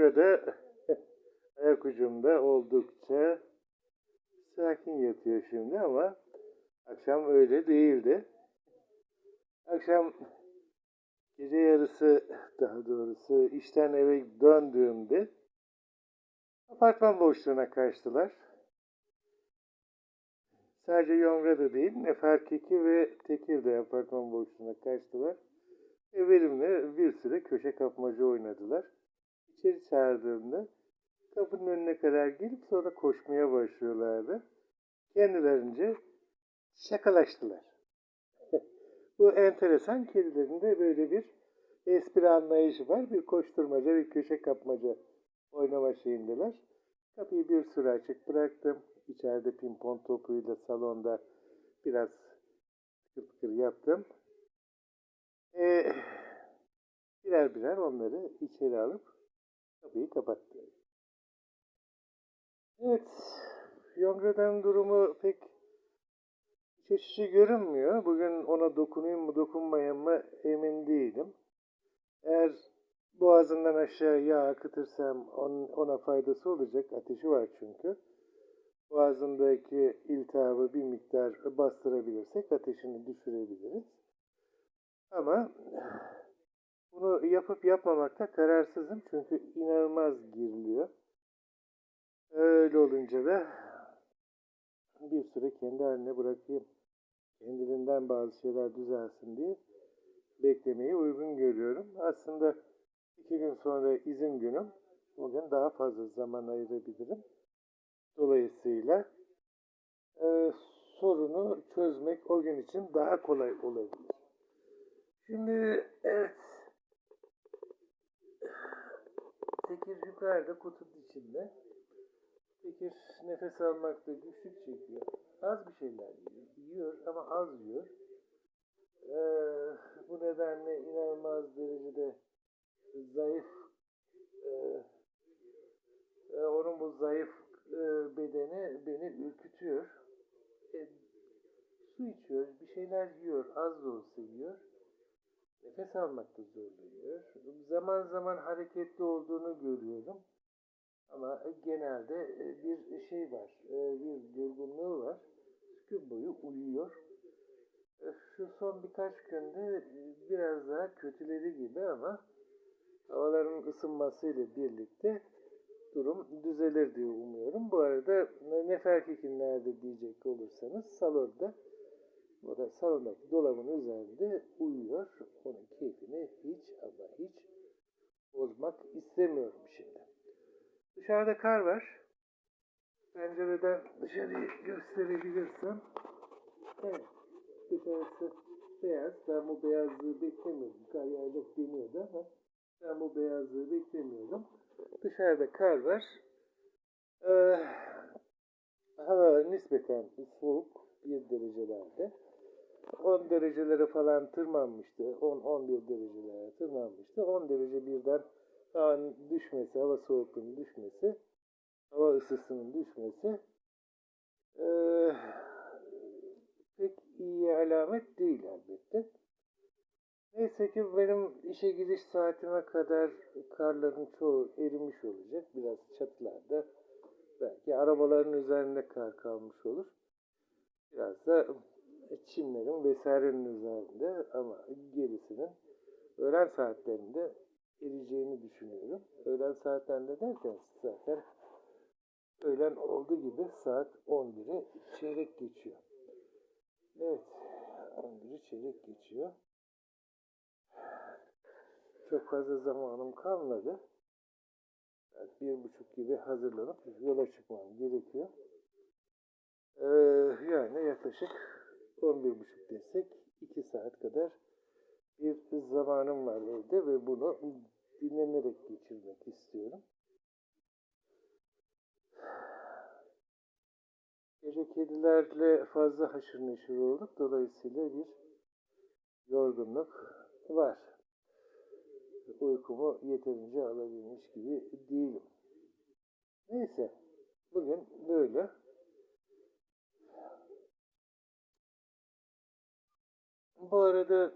Yonga ayak ucumda oldukça sakin yatıyor şimdi ama akşam öyle değildi. Akşam gece yarısı daha doğrusu işten eve döndüğümde apartman boşluğuna kaçtılar. Sadece Yongra'da değil, Neferkeki ve Tekir'de apartman boşluğuna kaçtılar. Ve benimle bir süre köşe kapmaca oynadılar. İçeri çağırdığımda kapının önüne kadar gelip sonra koşmaya başlıyorlardı. Kendilerince şakalaştılar. Bu enteresan kedilerin de böyle bir espri anlayışı var. Bir koşturmaca, bir köşe kapmaca oynama şeyindeler. Kapıyı bir süre açık bıraktım. İçeride pimpon topuyla salonda biraz tıkır yaptım. Ee, birer birer onları içeri alıp kapıyı kapattım. Evet, Yongra'dan durumu pek açıcı görünmüyor. Bugün ona dokunayım mı dokunmayayım mı emin değilim. Eğer boğazından aşağı yağ akıtırsam on- ona faydası olacak. Ateşi var çünkü. Boğazındaki iltihabı bir miktar bastırabilirsek ateşini düşürebiliriz. Ama bunu yapıp yapmamakta kararsızım çünkü inanılmaz giriliyor. Öyle olunca da bir süre kendi haline bırakayım. Kendiliğinden bazı şeyler düzelsin diye beklemeyi uygun görüyorum. Aslında iki gün sonra izin günüm. Bugün daha fazla zaman ayırabilirim. Dolayısıyla e, sorunu çözmek o gün için daha kolay olabilir. Şimdi evet Tekir yukarıda kutunun içinde. Tekir nefes almakta güçlük çekiyor. Az bir şeyler yiyor. Yiyor ama az yiyor. Ee, bu nedenle inanılmaz derecede zayıf e, e, onun bu zayıf e, bedeni beni ürkütüyor. E, su içiyor, bir şeyler yiyor, az da olsa yiyor. Nefes almakta zorlanıyor. Zaman zaman hareketli olduğunu görüyorum. Ama genelde e, bir şey var, e, bir durgunluğu var. Gün boyu uyuyor. E, Şu son birkaç günde biraz daha kötüleri gibi ama havaların ısınmasıyla birlikte durum düzelir diye umuyorum. Bu arada ne- Neferkek'in nerede diyecek olursanız salonda o da salondaki dolabın üzerinde uyuyor. Onun keyfini hiç ama hiç bozmak istemiyorum şimdi. Dışarıda kar var. Pencereden dışarıyı gösterebilirsem. Evet. Dışarısı beyaz. Ben bu beyazlığı beklemiyordum. Kar yağacak deniyordu ama ben bu beyazlığı beklemiyordum. Dışarıda kar var. Ee, hava nispeten soğuk. 1 derecelerde. 10 derecelere falan tırmanmıştı. 10-11 derecelere tırmanmıştı. 10 derece birden havanın düşmesi, hava soğukluğunun düşmesi, hava ısısının düşmesi eee, pek iyi alamet değil elbette. Neyse ki benim işe gidiş saatime kadar karların çoğu erimiş olacak. Biraz çatılarda belki arabaların üzerinde kar kalmış olur. Biraz da çimlerin vesairenin üzerinde ama gerisinin öğlen saatlerinde eriyeceğini düşünüyorum. Öğlen saatlerinde derken zaten öğlen olduğu gibi saat 11'i çeyrek geçiyor. Evet, 11'i çeyrek geçiyor. Çok fazla zamanım kalmadı. Saat bir buçuk gibi hazırlanıp yola çıkmam gerekiyor. Ee, yani yaklaşık 11 buçuk desek 2 saat kadar bir zamanım var evde ve bunu dinlenerek geçirmek istiyorum. Gece kedilerle fazla haşır neşir olduk. Dolayısıyla bir yorgunluk var. Uykumu yeterince alabilmiş gibi değilim. Neyse. Bugün böyle. Bu arada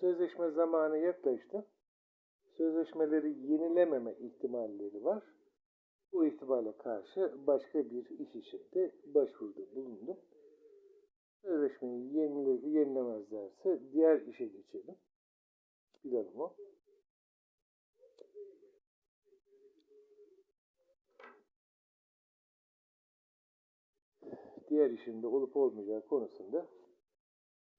sözleşme zamanı yaklaştı. sözleşmeleri yenilememe ihtimalleri var. Bu ihtimale karşı başka bir iş içinde başvuruda bulundum. Sözleşmeyi yenile, yenilemezlerse diğer işe geçelim. Planım o. Diğer işinde olup olmayacağı konusunda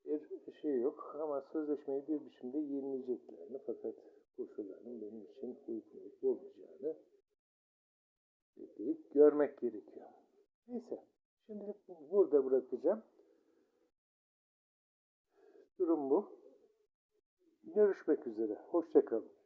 bir şey yok ama sözleşmeyi bir biçimde yenileyeceklerini fakat koşullarının benim için uygun olup olmayacağını bekleyip görmek gerekiyor. Neyse şimdilik burada bırakacağım. Durum bu. Görüşmek üzere. Hoşçakalın.